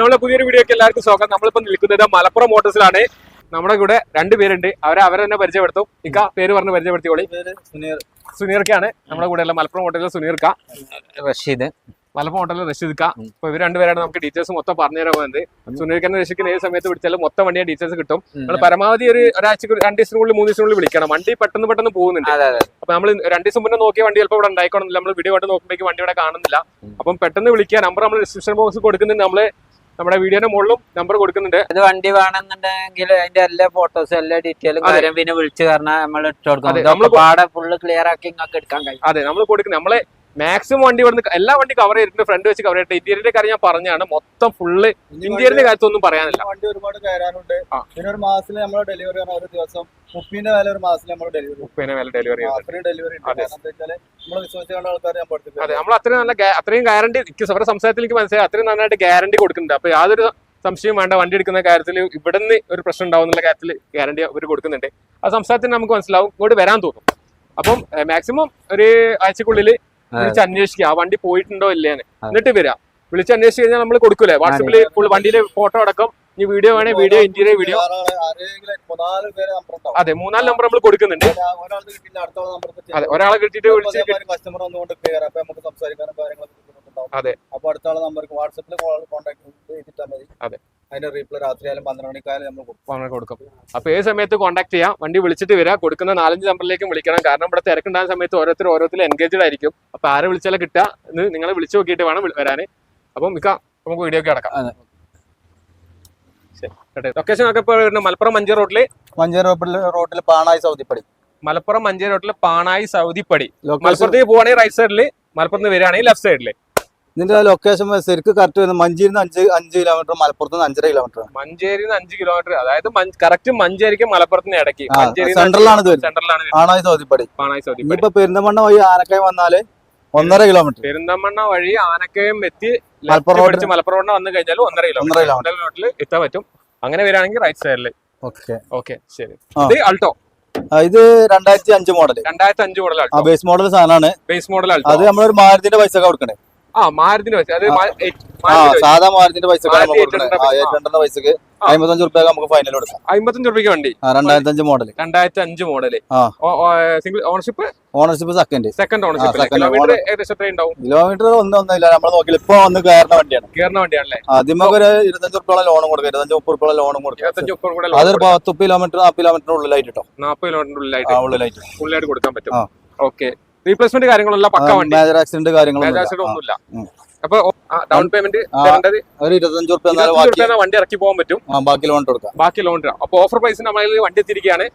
നമ്മളെ പുതിയൊരു വീഡിയോക്കേ എല്ലാവർക്കും സ്വാഗതം. നമ്മളിപ്പോ നിൽക്കുന്നത് മലപ്പുറം മോട്ടോഴ്സിലാണ്. നമ്മുടെ കൂടെ രണ്ടുപേരുണ്ട് അവരെ അവരെ തന്നെ പരിചയപ്പെടുത്തും. ഇക്ക പേര് പറഞ്ഞ് പരിചയപ്പെടുത്തിയോളി പേര് സുനീർ. സുനീർക്കാണ്. നമ്മുടെ കൂടെ ഉള്ള മലപ്പുറം ഹോട്ടലിലെ സുനീർക്ക. റഷീദ്. മലപ്പുറം ഹോട്ടലിൽ റഷീദ്ക്ക. അപ്പൊ ഇവർ രണ്ടുപേരാണ് നമുക്ക് ഡീറ്റെയിൽസ് മൊത്തം പറഞ്ഞു തരാൻ പോകുന്നത്. സുനീർക്കനെ രക്ഷിക്കുന്ന ഏത് സമയത്ത് വിളിച്ചാലും മൊത്തം വണ്ടിയെ ഡീറ്റെയിൽസ് കിട്ടും. നമ്മൾ പരമാവധി ഒരു ഒരാഴ്ചക്ക് ഒരു രണ്ട് ദിവസത്തിനുള്ളിൽ മൂന്ന് ദിവസത്തിനുള്ളിൽ വിളിക്കണം. വണ്ടി പെട്ടെന്ന് പെട്ടെന്ന് പോകുന്നുണ്ട്. അപ്പൊ നമ്മൾ രണ്ട് ദിവസം മുന്നേ നോക്കിയ വണ്ടി ചിലപ്പോൾ ഇവിടെ ഉണ്ടായിക്കോണമെന്നില്ല നമ്മൾ വീഡിയോ ആയിട്ട് നോക്കുമ്പോഴേക്കും വണ്ടി ഇവിടെ കാണുന്നില്ല. അപ്പം പെട്ടെന്ന് വിളിക്കുക. നമ്പർ നമ്മൾ ഡിസ്ക്രിപ്ഷൻ ബോക്സ് കൊടുക്കുന്നുണ്ട്. നമ്മൾ നമ്മുടെ വീഡിയോന്റെ മുകളിലും നമ്പർ കൊടുക്കുന്നുണ്ട്. ഇത് വണ്ടി വേണമെന്നുണ്ടെങ്കിൽ അതിന്റെ എല്ലാ ഫോട്ടോസും എല്ലാ ഡീറ്റെയിലും. കാര്യം പിന്നെ വിളിച്ചു കാരണം നമ്മൾ ഇട്ട് കൊടുക്കും ഇതൊക്കെ പാടെ ഫുള്ള് ക്ലിയർ ആക്കി ഇങ്ങൊക്കെ എടുക്കാൻ കഴിയും. അതെ നമ്മൾ കൊടുക്കുന്നത് നമ്മളെ മാക്സിമം വണ്ടി ഇവിടുന്ന് എല്ലാ വണ്ടി കവർ ചെയ്തിട്ടുണ്ട്. ഫ്രണ്ട് വെച്ച് കവർ ചെയ്തിട്ട് ഇന്ത്യയുടെ കാര്യം ഞാൻ പറഞ്ഞാണ് മൊത്തം ഫുള്ള് ഇന്റീരിയറിന്റെ കാര്യത്തൊന്നും പറയാനില്ല. വണ്ടി ഒരുപാട് കയറാനുണ്ട്. പിന്നെ ഒരു മാസത്തിൽ നമ്മൾ ഡെലിവറി ഒരു ദിവസം മുപ്പിന്റെ വില ഒരു മാസത്തിൽ നമ്മൾ ഡെലിവറി മുപ്പിന്റെ വില ഡെലിവറി ഡെലിവറി അതെ. നമ്മൾ അത്രയും നല്ല അത്രയും ഗ്യാരണ്ടി അവരുടെ സംസാരത്തിൽ എനിക്ക് മനസ്സിലായി. അത്രയും നന്നായിട്ട് ഗ്യാരണ്ടി കൊടുക്കുന്നുണ്ട്. അപ്പൊ യാതൊരു സംശയം വേണ്ട. വണ്ടി എടുക്കുന്ന കാര്യത്തിൽ ഇവിടുന്ന് ഒരു പ്രശ്നം ഉണ്ടാവും എന്നുള്ള കാര്യത്തിൽ ഗ്യാരണ്ടി അവർ കൊടുക്കുന്നുണ്ട്. ആ സംസാരത്തിന് നമുക്ക് മനസ്സിലാവും. ഇങ്ങോട്ട് വരാൻ തോന്നും. അപ്പം മാക്സിമം ഒരു ആഴ്ചക്കുള്ളിൽ വിളിച്ച് അന്വേഷിക്കുക. ആ വണ്ടി പോയിട്ടുണ്ടോ ഇല്ലേന്ന് എന്നിട്ട് വരാം. വിളിച്ച് അന്വേഷിച്ച് കഴിഞ്ഞാൽ നമ്മൾ കൊടുക്കൂലേ? വാട്സപ്പിൽ ഫുൾ വണ്ടിയിലെ ഫോട്ടോ അടക്കം. ഈ വീഡിയോ വേണേ വീഡിയോ ഇന്റീരിയർ വീഡിയോ ആരെങ്കിലും മൂന്നാൽ പേര് നമ്പർ ഉണ്ടാവും. അതെ മൂന്നാൽ നമ്പർ നമ്മൾ കൊടുക്കുന്നുണ്ട്. അതെ ഒരാളെ കിട്ടിയിട്ട് വിളിച്ച് കസ്റ്റമർ നമുക്ക് സംസാരിക്കാനും കാര്യങ്ങളൊക്കെ ബുദ്ധിമുട്ടുണ്ടാവും അതെ. അപ്പൊ അടുത്ത ആളെ നമ്പർക്ക് വാട്സപ്പിൽ കോൺടാക്ട് ചെയ്തിട്ടാൽ മതി. അതെ. അതിന്റെ റീപ്ലൈ രാത്രി ആയാലും പന്ത്രണ്ട് മണിക്കായാലും നമ്മൾ കൊടുക്കും. അങ്ങനെ കൊടുക്കും. അപ്പൊ ഏത് സമയത്ത് കോൺടാക്ട് ചെയ്യാം? വണ്ടി വിളിച്ചിട്ട് വരാം. കൊടുക്കുന്ന നാലഞ്ച് നമ്പറിലേക്കും വിളിക്കണം. കാരണം ഇവിടെ തിരക്കുണ്ടാകുന്ന സമയത്ത് ഓരോരുത്തർ ഓരോരുത്തർ എൻഗേജ്ഡ് ആയിരിക്കും. അപ്പൊ ആരെ വിളിച്ചാലും കിട്ടാ എന്ന് നിങ്ങളെ വിളിച്ചു നോക്കിയിട്ട് വേണം വരാൻ വരാന്. അപ്പം മിക്ക നമുക്ക് വീഡിയോ ഒക്കെ അടക്കാം ശരി. ലൊക്കേഷൻ ഒക്കെ ഇപ്പോൾ വരുന്നത് മലപ്പുറം മഞ്ചേരി റോഡിൽ? മഞ്ചേരി റോഡിൽ പാണായി സൗദിപ്പടി. മലപ്പുറം മഞ്ചേരി റോഡിൽ പാണായി സൗദിപ്പടി. മലപ്പുറത്തേക്ക് പോവാണെങ്കിൽ റൈറ്റ് സൈഡിൽ മലപ്പുറത്ത് വരികയാണെങ്കിൽ ലെഫ്റ്റ് സൈഡിൽ ഇതിന്റെ ലൊക്കേഷൻ ശരിക്കും കറക്റ്റ് വരുന്നത് മഞ്ചേരിന്ന് അഞ്ച് അഞ്ച് കിലോമീറ്റർ മലപ്പുറത്ത് നിന്ന് അഞ്ചര കിലോമീറ്റർ മഞ്ചേരി നിന്ന് അഞ്ച് കിലോമീറ്റർ അതായത് കറക്റ്റ് മഞ്ചേരിക്ക് മലപ്പുറത്തിന് ഇടയ്ക്ക്. മഞ്ചേരി സെൻട്രലാണ് സെൻട്രലാണ് സൗദിപ്പടി സൗദിപ്പടി ഇപ്പൊ പെരുന്തമണ്ണ വഴി ആനക്കയം വന്നാൽ ഒന്നര കിലോമീറ്റർ പെരുന്തമണ്ണ വഴി ആനക്കയം എത്തി മലപ്പുറം റോഡ് മലപ്പുറം റോഡ് വന്നു കഴിഞ്ഞാൽ ഒന്നര കിലോമീറ്റർ. ഒന്നര റോഡിൽ എത്താൻ പറ്റും. അങ്ങനെ വരികയാണെങ്കിൽ റൈറ്റ് സൈഡിൽ ഓക്കെ. ഓക്കെ ശരി. ഇത് അൾട്ടോ ഇത് രണ്ടായിരത്തി അഞ്ച് മോഡൽ രണ്ടായിരത്തി അഞ്ച് മോഡൽ ബേസ് മോഡൽ സാധനമാണ്. ബേസ് മോഡൽ അത് നമ്മളൊരു മാരുതിന്റെ പൈസ ഒക്കെ കൊടുക്കണേ ആ മാരുതിന് വെച്ച് അത് ആ. മാ- eight, ആ മാരുതിന് വെച്ച്. സാധാ മാരുതിന്റെ പൈസ മാരുതി കൊടുക്കണേ. ആ 800 എയ്റ്റ് പൈസക്ക് അമ്പത്തഞ്ച് റുപ്യ നമുക്ക് ഫൈനൽ കൊടുക്കാം. അമ്പത്തഞ്ച് രൂപയ്ക്ക് വണ്ടി. രണ്ടായിരത്തി അഞ്ച് മോഡൽ രണ്ടായിരത്തി അഞ്ച് single ownership? Ownership second second ownership kilometre ഒന്നും ഒന്നുമില്ല. നമ്മൾ നോക്കില്ല ഇപ്പൊ ഒന്ന് കയറുന്ന വണ്ടിയാണ്. കയറുന്ന വണ്ടിയാണല്ലേ? ആദ്യം ഒരു ഇരുപത്തഞ്ച് റുപ്യോളം ലോണും കൊടുക്കാം. ഇരുപത്തഞ്ച് മുപ്പത് റുപ്യോളം ലോണും കൊടുക്കാം. ഇരുപത്തഞ്ച് മുപ്പത് കൂടെ അതൊരു പത്ത് കിലോമീറ്റർ നാൽപ്പത് കിലോമീറ്റർ ഉള്ളിലായിട്ട് കേട്ടോ നാൽപ്പത് കിലോമീറ്റർ ഉള്ളിലായിട്ട് ഉള്ളിലായിട്ട്. കൊടുക്കാൻ പറ്റും. ഓക്കെ റീപ്ലേസ്മെന്റ് കാര്യങ്ങളെല്ലാം പക്ക വണ്ടി. മേജർ ആക്സിഡന്റ് കാര്യങ്ങളൊന്നും ഒന്നുമില്ല. അപ്പൊ ഡൗൺ പേയ്മെന്റ് ഒരു ഇരുപത്തഞ്ച് റുപ്യ വണ്ടി ഇറക്കി പോകാൻ പറ്റും. ബാക്കി ലോൺ കൊടുക്കാം. ബാക്കി ലോൺ അപ്പൊ ഓഫർ പ്രൈസിന് നമ്മളതിൽ വണ്ടി എത്തിയിരിക്കുകയാണ്.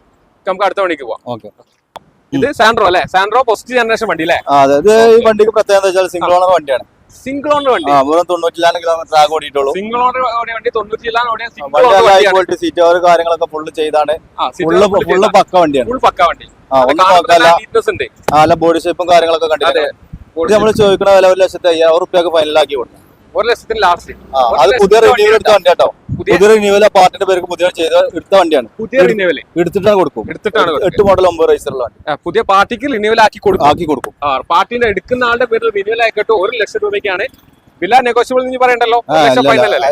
നമുക്ക് അടുത്ത വണ്ടിക്ക് പോവാം. ഓക്കെ. ഇത് സാൻഡ്രോ അല്ലേ? സാൻഡ്രോ ഫസ്റ്റ് ജനറേഷൻ വണ്ടി അല്ലേ? അതായത് ഈ വണ്ടിക്ക് പ്രത്യേകത വെച്ചാൽ സിംഗിൾ ഓണർ വണ്ടിയാണ്. സിംഗിൾ ഓണർ വണ്ടി? വെറും തൊണ്ണൂറ്റിലാണ് കിലോമീറ്റർ ആകെ ഓടിയിട്ടുള്ളൂ. സിംഗിൾ ഓണർ വണ്ടി ക്വാളിറ്റി സീറ്റ് കാര്യങ്ങളൊക്കെ ഫുള്ള് ചെയ്താണ്. ഫുള്ള് ഫുള്ള് പക്ക വണ്ടിയാണ്. ഫുൾ പക്ക വണ്ടി. നല്ല ബോഡി ഷേപ്പും കാര്യങ്ങളൊക്കെ കണ്ടിട്ട് നമ്മൾ ചോദിക്കണ വില ഒരു ലക്ഷത്തി അയ്യായിരം റുപ്യൊക്കെ ഫൈനലാക്കി കൊടുക്കും. ഒരു ലക്ഷത്തിന് ലാസ്റ്റ് അത് പുതിയ റിന്യൂവൽ എടുത്ത വണ്ടി കേട്ടോ പുതിയ റിന്യൂവൽ ആ പാർട്ടിന്റെ പേർക്ക് പുതിയ ചെയ്ത എടുത്ത വണ്ടിയാണ്. പുതിയ റിന്യൂവൽ എടുത്തിട്ടാണ് കൊടുക്കും. എടുത്തിട്ടാണ് എട്ട് മോഡൽ ഒമ്പത് റൈസറുള്ള വണ്ടി. പുതിയ പാർട്ടിക്ക് റിന്യൂവൽ ആക്കി കൊടുക്കും. ആക്കി കൊടുക്കും. പാർട്ടിന്റെ എടുക്കുന്ന ആളുടെ പേരിൽ റിന്യൂവൽ ആയിക്കോട്ടെ ഒരു ലക്ഷം രൂപയ്ക്കാണ്. വില നെഗോഷ്യബിൾ എന്ന് പറയണ്ടല്ലോ? അല്ലേ?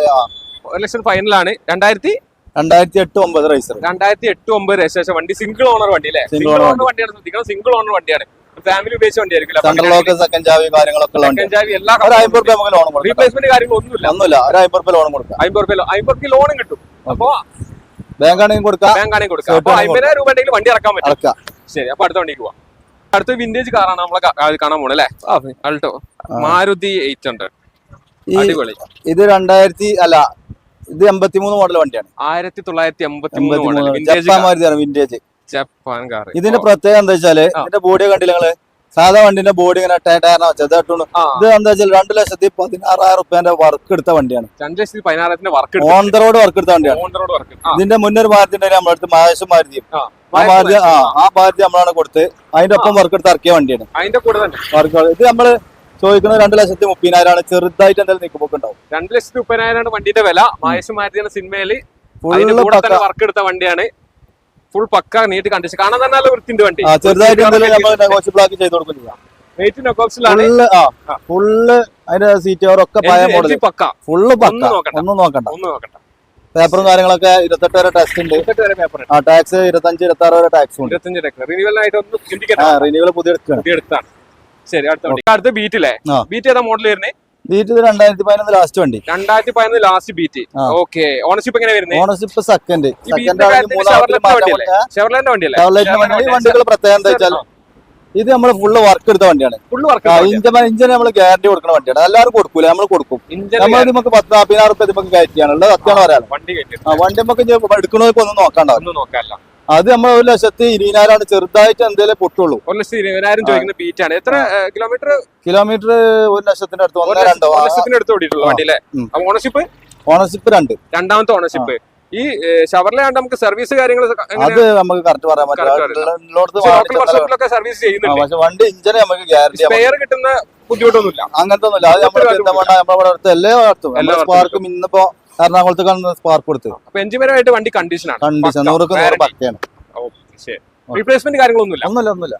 ഒരു ലക്ഷം ഫൈനലാണ് രണ്ടായിരത്തി രണ്ടായിരത്തി എട്ട് ഒമ്പത് റൈസർ രണ്ടായിരത്തി എട്ട് ഒമ്പത് രജിസ്ട്രേഷൻ വണ്ടി സിംഗിൾ ഓണർ വണ്ടി അല്ലേ? സിംഗിൾ ഓണർ വണ്ടിയാണ് ശ്രദ്ധിക്കണം. സിംഗിൾ ഓണർ വണ്ടിയാണ്. ഫാമിലി ഉപയോഗിച്ച വണ്ടിയായിരിക്കും സെക്കൻഡ് ചാവി കാര്യങ്ങളൊക്കെ റുപ്യ റീപ്ലേസ്മെന്റ് കാര്യങ്ങളൊന്നുമില്ല ഒന്നുമില്ല. ഒരു അമ്പത് റുപ്യ ലോൺ കൊടുക്കാം. അമ്പത് രൂപ അമ്പത് രൂപ ലോണും കിട്ടും. അപ്പൊ ബാങ്ക് ആണെങ്കിൽ കൊടുക്കാം. ബാങ്ക് ആണെങ്കിൽ കൊടുക്കാം. അപ്പൊ അമ്പതിനായിരം രൂപ ഉണ്ടെങ്കിൽ വണ്ടി ഇറക്കാൻ പറ്റും. ശരി അപ്പൊ അടുത്ത വണ്ടിക്ക് പോവാം. അടുത്ത വിന്റേജ് കാറാണ് നമ്മളെ കാണാൻ പോണേ അല്ലേ? അൾട്ടോ മാരുതി എയ്റ്റ് ഹൺഡ്രഡ് ഇത് രണ്ടായിരത്തി അല്ല ഇത് എൺപത്തി മൂന്ന് മോഡൽ വണ്ടിയാണ്. ആയിരത്തി തൊള്ളായിരത്തി എൺപത്തി മൂന്ന് എൺപത്തി മോഡൽ വിന്റേജ് ജപ്പാൻ മാരുതിയാണ് വിന്റേജ് ജപ്പാൻ കാർ ഇതിന്റെ പ്രത്യേകത എന്താ വെച്ചാൽ ഇതിന്റെ ബോഡി കണ്ടില്ല നിങ്ങൾ സാധാ വണ്ടിന്റെ ബോഡി ഇങ്ങനെ ടയറിനെ വെച്ചത് കേട്ടോ ഇത് എന്താ വെച്ചാൽ രണ്ട് ലക്ഷത്തി പതിനാറായിരം റുപ്യന്റെ വർക്ക് എടുത്ത വണ്ടിയാണ്. രണ്ട് ലക്ഷത്തി പതിനാറായിരത്തിന്റെ work on the road work എടുത്ത വണ്ടിയാണ്. ഓൺ റോഡ് വർക്ക് ഇതിന്റെ മുന്നൊരു ഭാരതി നമ്മുടെ അടുത്ത് മഹേഷ് മാരുതിയും. ആ. ആ മാരുതി ആ ആ മാരുതി നമ്മളാണ് കൊടുത്ത്. അതിന്റെ ഒപ്പം വർക്ക് എടുത്ത് ഇറക്കിയ വണ്ടിയാണ്. അതിന്റെ കൂടെ തന്നെ. വർക്ക് ഇത് നമ്മൾ ചോദിക്കുന്നത് രണ്ട് ലക്ഷത്തി മുപ്പതിനായിരമാണ് ചെറുതായിട്ട് എന്തായാലും നിൽക്കുമ്പോൾ ഉണ്ടാവും രണ്ട് ലക്ഷത്തി മുപ്പതിനായിരമാണ് വണ്ടിയുടെ വില. മായസ് മാരുതിയുടെ സിനിമയിൽ. തന്നെ വർക്ക് എടുത്ത വണ്ടിയാണ്. ഫുൾ പക്ക നീട്ട് കണ്ടിച്ച്. കാണാൻ തന്നെ നല്ല വൃത്തിന്റെ വണ്ടി. ചെറുതായിട്ട് ചെയ്ത് കൊടുക്കും ചെയ്യാം. ഫുള്ള് അതിന്റെ സീറ്റ് ഒക്കെ പഴയ മോഡൽ പക്ക? ഫുള്ള് പക്ക. ഒന്നും നോക്കണ്ട. ഒന്നും നോക്കണ്ട. പേപ്പറും കാര്യങ്ങളൊക്കെ ഇരുപത്തെട്ട് വരെ ടാക്സ് ഉണ്ട്. ആ ടാക്സ് ഇരുപത്തഞ്ച് ഇരുപത്തി ആറ് വരെ ടാക്സ് ഉണ്ട്. റിന്യൂവൽ പുതിയ എടുക്കുകയാണ്. ശരി അടുത്ത വണ്ടി. അടുത്ത ബീറ്റില്ലേ. ബീറ്റ് ഏതാ മോഡൽ വരുന്നത് ബീറ്റ് രണ്ടായിരത്തി പതിനൊന്ന് ലാസ്റ്റ് വണ്ടി. രണ്ടായിരത്തി പതിനൊന്ന് ലാസ്റ്റ് ബീറ്റ്. ഓക്കെ. ഓണർഷിപ്പ് എങ്ങനെ വരുന്നത് ഓണർഷിപ്പ് സെക്കൻഡ് സെക്കൻഡ് വണ്ടികൾ പ്രത്യേകം എന്താ വെച്ചാൽ ഇത് നമ്മൾ ഫുള്ള് വർക്ക് എടുത്ത വണ്ടിയാണ്. ഫുള്ള് വർക്ക് ഇഞ്ചൻ ഇഞ്ചൻ നമ്മൾ ഗ്യാരണ്ടി കൊടുക്കുന്ന വണ്ടിയാണ്. എല്ലാവരും കൊടുക്കൂല? നമ്മൾ കൊടുക്കും. നമ്മൾ നമുക്ക് പത്ത് നാൽപ്പതിനായിരം റുപ്യ നമുക്ക് കയറ്റിയാണുള്ളത് സത്യമാണ് പറയാം വണ്ടി ആ വണ്ടി നമുക്ക് എടുക്കുന്നതൊക്കെ ഒന്നും നോക്കണ്ടാവും അത് നമ്മൾ ഒരു ലക്ഷത്തി ഇരുപതിനായിരമാണ് ചെറുതായിട്ട് എന്തെങ്കിലും പൊട്ടുള്ളൂ. ഒരു ലക്ഷത്തി ഇരുപതിനായിരം ചോദിക്കുന്ന ബീറ്റ് ആണ് എത്ര കിലോമീറ്റർ കിലോമീറ്റർ ഒരു ലക്ഷത്തിന്റെ അടുത്ത് രണ്ടോ ലക്ഷത്തിന്റെ അടുത്ത് ഓടിയിട്ടുള്ള ആ. വണ്ടി അല്ലേ ഓണർഷിപ്പ് ഓണർഷിപ്പ് രണ്ട്. രണ്ടാമത്തെ ഓണർഷിപ്പ് ഈ ഷവർലെ ആണ്ട് നമുക്ക് സർവീസ് കാര്യങ്ങൾ അത് നമുക്ക് കറക്റ്റ് പറയാൻ. പറ്റില്ല. സർവീസ് ചെയ്യുന്നു ചെയ്യുന്നുണ്ട്. പക്ഷെ വണ്ടി ഇഞ്ചിനെ നമുക്ക് ഗ്യാരണ്ടി സ്പെയർ കിട്ടുന്ന ബുദ്ധിമുട്ടൊന്നുമില്ല. അങ്ങനത്തെ ഒന്നുമില്ല അത് നമ്മുടെ നമ്മളെ അടുത്ത് എല്ലാ വളർത്തും എല്ലാ സ്പാർക്കും ഇന്നിപ്പോ എറണാകുളത്ത് കാണുന്ന സ്പാർക്ക് കൊടുത്ത്. അപ്പൊ വണ്ടി കണ്ടീഷൻ ആണ്. കണ്ടീഷൻ നൂറൊക്കെ നൂറ് പക്കയാണ്. റീപ്ലേസ്മെന്റ് കാര്യങ്ങളൊന്നുമില്ല? ഒന്നുമില്ല ഒന്നുമില്ല.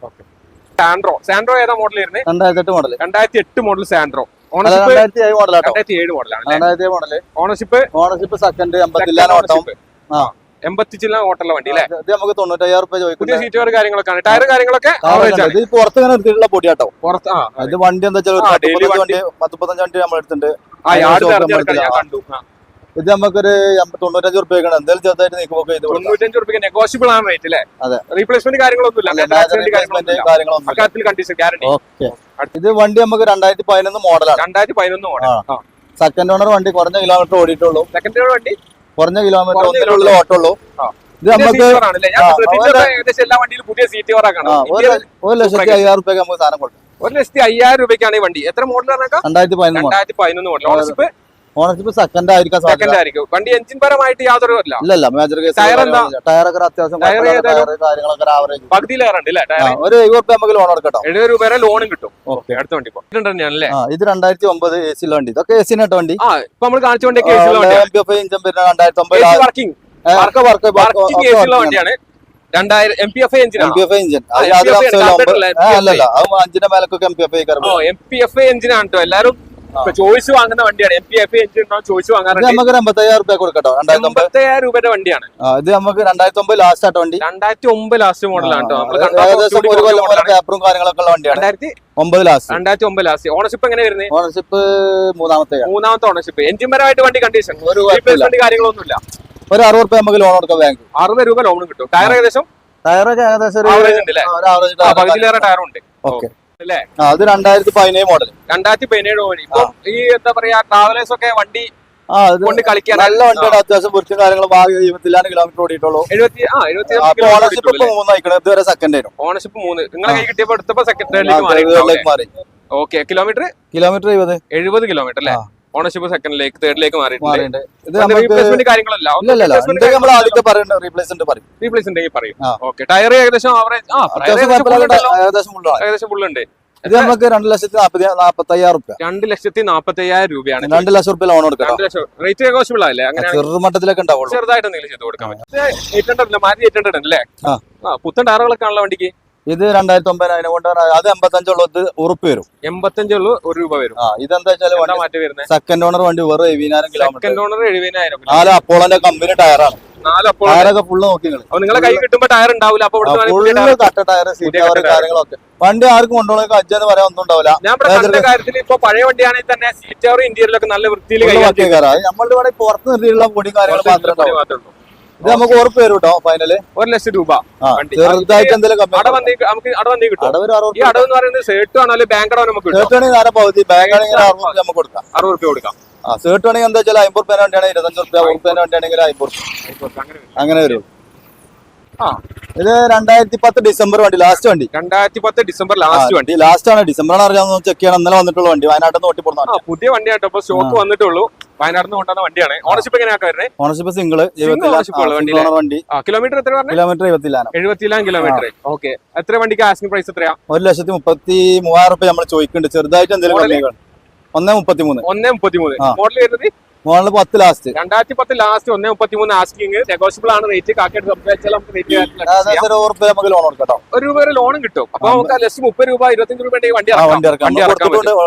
സാൻഡ്രോ സാൻഡ്രോ ഏതാ മോഡൽ വരുന്നത് രണ്ടായിരത്തി എട്ട് മോഡൽ രണ്ടായിരത്തി എട്ട് മോഡൽ സാൻഡ്രോ ഓണർഷിപ്പ് രണ്ടായിരത്തി ഏഴ് മോഡലാട്ടോ രണ്ടായിരത്തി ഏഴ് മോഡലാണ് രണ്ടായിരത്തി ഏഴ് മോഡൽ ഓണർഷിപ്പ് ഓണർഷിപ്പ് സെക്കൻഡ് ഓട്ടം. ആ. എൺപത്തി ചില്ല ഓട്ടമുള്ള വണ്ടി അല്ലേ? ഇത് നമുക്ക് തൊണ്ണൂറ്റയ്യായിരം രൂപ പുതിയ ചോദിക്കുന്നത് സീറ്റുകൾ കാര്യങ്ങളൊക്കെ ടയർ കാര്യങ്ങളൊക്കെ ഇത് പുറത്ത് ഇങ്ങനെ എടുത്തിട്ടുള്ള പൊടിയാട്ടോ. പുറത്ത് ആ. ഇത് വണ്ടി എന്താ വെച്ചാൽ പത്ത് വണ്ടി. നമ്മൾ എടുത്തിട്ടുണ്ട് യാർഡ് കണ്ടു. ആ. ഇത് നമുക്കൊരു തൊണ്ണൂറ്റഞ്ച് റുപ്യാണ് എന്തായാലും ചെറുതായിട്ട് നീക്കുമ്പോൾ ഇത്. തൊണ്ണൂറ്റഞ്ച് റുപ്യ നെഗോഷ്യബിൾ ആണ് റേറ്റ് അല്ലേ അതെ. റീപ്ലേസ്മെന്റ് കാര്യങ്ങളൊന്നുമില്ല. ഓക്കെ ഇത് വണ്ടി നമുക്ക് രണ്ടായിരത്തി പതിനൊന്ന് മോഡലാണ് രണ്ടായിരത്തി പതിനൊന്ന് മോഡൽ സെക്കൻഡ് ഓണർ വണ്ടി കുറഞ്ഞ കിലോമീറ്റർ ഓടിയിട്ടുള്ളൂ. സെക്കൻഡ് ഓണർ വണ്ടി? കുറഞ്ഞ കിലോമീറ്റർ ഒന്നിലുള്ള ഓട്ടുള്ളൂ ഇത് നമുക്ക് ഒരു ലക്ഷത്തി അയ്യായിരം റുപ്യ നമുക്ക് സാധനം കൊടുക്കും. ഒരു ലക്ഷത്തി അയ്യായിരം രൂപയ്ക്കാണ് ഈ വണ്ടി. എത്ര മോഡലാണ് രണ്ടായിരത്തി പതിനൊന്ന് model ownership ownership second second ആയിരിക്കും വണ്ടി എഞ്ചിൻ പരമായിട്ട് യാതൊരു ഇല്ല. മേജർ കേസ് ടയർ എന്താ? അത്യാവശ്യം കാര്യങ്ങളൊക്കെ ആവറേജ് പകുതിയിലേറുണ്ട് ഒരു എഴുപത് രൂപ നമുക്ക് ലോൺ എടുക്കട്ടോ. എഴുപത് രൂപ വരെ ലോണും കിട്ടും. ഓക്കെ അടുത്ത വണ്ടി തന്നെയാണല്ലേ? ഇത് രണ്ടായിരത്തി ഒമ്പത് എ സി വണ്ടി. ഇതൊക്കെ എ സി കേട്ടോ വണ്ടി. ഇപ്പൊ നമ്മൾ കാണിച്ച വണ്ടി എം വരുന്ന രണ്ടായിരത്തി ഒമ്പത് വർക്കിംഗ് വർക്ക് വർക്ക് വണ്ടിയാണ്. രണ്ടായിരം എം പി എഫ് എഞ്ചിൻ എഞ്ചിനാണ് പി എഫ് അത് അഞ്ചിന്റെ മേലക്കൊക്കെ M P F M P F എഞ്ചിനാണ് കേട്ടോ എല്ലാരും ഇപ്പൊ ചോയ്സ് വാങ്ങുന്ന വണ്ടിയാണ്. എം പി എഫ് എഞ്ചിൻ ഉണ്ടോ ചോയ്സ് വാങ്ങാൻ വാങ്ങാറുണ്ട് നമുക്ക് ഒരു എൺപത്തയ്യായിരം റുപ്യ കൊടുക്കട്ടോ അമ്പത്തയ്യായിരം എൺപത്തയ്യായിരം രൂപയുടെ വണ്ടിയാണ്. ഇത് നമുക്ക് രണ്ടായിരത്തി ഒമ്പത് ലാസ്റ്റ് ആട്ടോ വണ്ടി. രണ്ടായിരത്തി ഒമ്പത് ലാസ്റ്റ് മോഡലാണ് കേട്ടോ. നമ്മൾ ആ, ഏകദേശം ഒരു കൊല്ലം പോലെ പേപ്പറും കാര്യങ്ങളൊക്കെ ഉള്ള വണ്ടിയാണ്. രണ്ടായിരത്തി ഒമ്പത് ലാസ്റ്റ് രണ്ടായിരത്തി ഒമ്പത് ലാസ്റ്റ് ഓണർഷിപ്പ് എങ്ങനെ വരുന്നത് ഓണർഷിപ്പ് മൂന്നാമത്തെ മൂന്നാമത്തെ ഓണർഷിപ്പ് എഞ്ചിൻ പരമായിട്ട് വണ്ടി കണ്ടീഷൻ ഒരു കാര്യങ്ങളൊന്നുമില്ല. ഒരു അറുപത് രൂപ നമുക്ക് ലോൺ കൊടുക്കാം ബാങ്ക് അറുപത് രൂപ ലോണും കിട്ടും. ടയർ ഏകദേശം? ടയറൊക്കെ ഏകദേശം ഒരു ആവറേജ് ഉണ്ട് അല്ലേ ഉണ്ട്. ഓക്കെ അല്ലേ? അത് രണ്ടായിരത്തി പതിനേഴ് മോഡൽ രണ്ടായിരത്തി പതിനേഴ് മോഡൽ ഇപ്പൊ ഈ എന്താ പറയാ ട്രാവലേഴ്സ് ഒക്കെ വണ്ടി കൊണ്ട് കളിക്കാൻ നല്ല വണ്ടിയുടെ അത്യാവശ്യം കുറച്ചും കാര്യങ്ങളും ഭാഗം ഇരുപത്തില്ലാണ്ട് കിലോമീറ്റർ ഓടിയിട്ടുള്ളൂ. ഓണർഷിപ്പ് മൂന്നായിക്കണം ഇതുവരെ സെക്കൻഡ് ആയിരുന്നു. ഓണർഷിപ്പ് മൂന്ന്. നിങ്ങളെ കൈ കിട്ടിയപ്പോ എടുത്തപ്പോ സെക്കൻഡ് മാറി. ഓക്കെ കിലോമീറ്റർ കിലോമീറ്റർ എഴുപത് എഴുപത് കിലോമീറ്റർ അല്ലേ. ഓണർഷിപ്പ് സെക്കൻഡിലേക്ക് തേർഡിലേക്ക് മാറിയിട്ടുണ്ട്. റീപ്ലേസ്മെന്റ് റീപ്ലേസ് ഉണ്ടെങ്കിൽ പറയും. ഓക്കെ ടയർ ഏകദേശം ആവറേജ് ഏകദേശം ഫുള്ളുണ്ട് ഇത് നമുക്ക് രണ്ട് ലക്ഷത്തി നാപ്പത്തി നാപ്പത്തി അയ്യായിരം രണ്ട് ലക്ഷത്തി നാപ്പത്തയ്യായിരം രൂപയാണ്. രണ്ട് ലക്ഷം റുപ്യ ലോൺ കൊടുക്കാം റേറ്റ് നെഗോഷ്യബിൾ അങ്ങനെ ചെറുമട്ടത്തിലൊക്കെ ഉണ്ടാവുള്ളൂ. ചെറുതായിട്ട് എന്തെങ്കിലും ചെയ്ത് കൊടുക്കാൻ പറ്റും. മാറ്റി. ആ. പുത്തൻ ടയറുകളൊക്കെ ആണല്ലോ വണ്ടിക്ക്. ഇത് രണ്ടായിരത്തി ഒമ്പതിനായിരം കൊണ്ട് അത് എൺപത്തഞ്ചുള്ളത് ഉറുപ്പ് വരും. എൺപത്തഞ്ചുള്ളൂ ഒരു രൂപ വരും. ആ ഇതെന്താ വെച്ചാൽ മാറ്റി വരുന്നത് സെക്കൻഡ് ഓണർ വണ്ടി വെറും എഴുപതിനായിരം കിലോമീറ്റർ സെക്കൻഡ് ഓണർ എഴുപതിനായിരം നാല് അപ്പോളന്റെ കമ്പനി ടയറാണ് ടയറൊക്കെ ഫുള്ള് നോക്കി നിങ്ങൾ. കൈ കിട്ടുമ്പോ ടയർ ഉണ്ടാവില്ല ഫുള്ള് കട്ട ടയർ സീറ്റ് കവർ കാര്യങ്ങളൊക്കെ. വണ്ടി ആർക്കും കൊണ്ടുപോകണമെങ്കിൽ അജ്ജെന്ന് പറയാൻ ഒന്നും ഉണ്ടാവില്ല. ഞാൻ കാര്യത്തിൽ ഇപ്പൊ പഴയ വണ്ടിയാണെങ്കിൽ തന്നെ സീറ്റ് ഇന്ത്യയിലൊക്കെ നല്ല വൃത്തിയിൽ നമ്മളുടെ ഇവിടെ പുറത്ത് നിർത്തിയിട്ടുള്ള പൊടി കാര്യങ്ങൾ മാത്രമേ ചെയ്യുന്ന ഉണ്ടാവും മാത്രമേ ഉള്ളൂ. ഇത് നമുക്ക് ഉറപ്പ് വരും കേട്ടോ ഫൈനൽ ഒരു ലക്ഷം രൂപ. ചെറുതായിട്ട് എന്തെങ്കിലും നമുക്ക് കിട്ടും. ഈ അടവ് എന്ന് പറയുന്നത് സേർട്ട് ആണോ അല്ലെങ്കിൽ ബാങ്ക് അടവ് നമുക്ക് പകുതി? ബാങ്ക് ആണെങ്കിൽ അറുപത് നമുക്ക് കൊടുക്കാം. അറുപത് രൂപ കൊടുക്കാം. ആ സേർട്ട് ആണെങ്കിൽ എന്താ വെച്ചാൽ അമ്പത് റുപ്യ വണ്ടിയാണെങ്കിൽ ഇരുപത്തഞ്ച് റുപ്യ റുപ്യ വണ്ടിയാണെങ്കിൽ അമ്പത് റുപ്യ. അങ്ങനെ വരും. ആ. ഇത് രണ്ടായിരത്തി പത്ത് ഡിസംബർ വണ്ടി ലാസ്റ്റ് വണ്ടി. രണ്ടായിരത്തി പത്ത് ഡിസംബർ ലാസ്റ്റ് വണ്ടി. ലാസ്റ്റ് ആണ്. ഡിസംബർ ആണ് അറിയാമെന്ന് ചെക്ക് ചെയ്യണം. ഇന്നലെ വന്നിട്ടുള്ള വണ്ടി. വയനാട്ടിൽ നിന്ന് ഓട്ടിപ്പോടുന്ന ആ പുതിയ വണ്ടിയാട്ടോ. ഇപ്പൊ സ്റ്റോക്ക് വന്നിട്ടുള്ളൂ. വയനാട്ടിൽ നിന്ന് കൊണ്ടുവന്ന വണ്ടിയാണ്. ഓണർഷിപ്പ് എങ്ങനെയാ വരുന്നത് ഓണർഷിപ്പ് സിംഗിൾ വണ്ടി. കിലോമീറ്റർ എത്ര പറഞ്ഞു? കിലോമീറ്റർ ഇരുപത്തില്ലാനം എഴുപത്തിലാം കിലോമീറ്റർ ഓക്കെ എത്ര വണ്ടിക്ക് ആസ്കിംഗ് പ്രൈസ് എത്രയാ? ഒരു ലക്ഷത്തി മുപ്പത്തി മൂവായിരം റുപ്യ നമ്മൾ ചോദിക്കുന്നുണ്ട്. ചെറുതായിട്ട് എന്തെങ്കിലും? ഒന്നേ മുപ്പത്തി മൂന്ന് ഒന്നേ മുപ്പത്തി മൂന്ന് ആ. മോഡൽ വരുന്നത് മോളിൽ പത്ത് ലാസ്റ്റ് രണ്ടായിരത്തി പത്ത് ലാസ്റ്റ് ഒന്നേ മുപ്പത്തി മൂന്ന് ആസ്കിങ് നെഗോഷ്യബിൾ ആണ് റേറ്റ് കാക്കറ്റ് സംസാരിച്ചാൽ നമുക്ക് റേറ്റ് നമുക്ക് ലോൺ കൊടുക്കട്ടോ ഒരു രൂപ ലോണും കിട്ടും. അപ്പൊ നമുക്ക് ലെസ്റ്റ് മുപ്പത് രൂപ ഇരുപത്തഞ്ച് രൂപ വണ്ടി വണ്ടി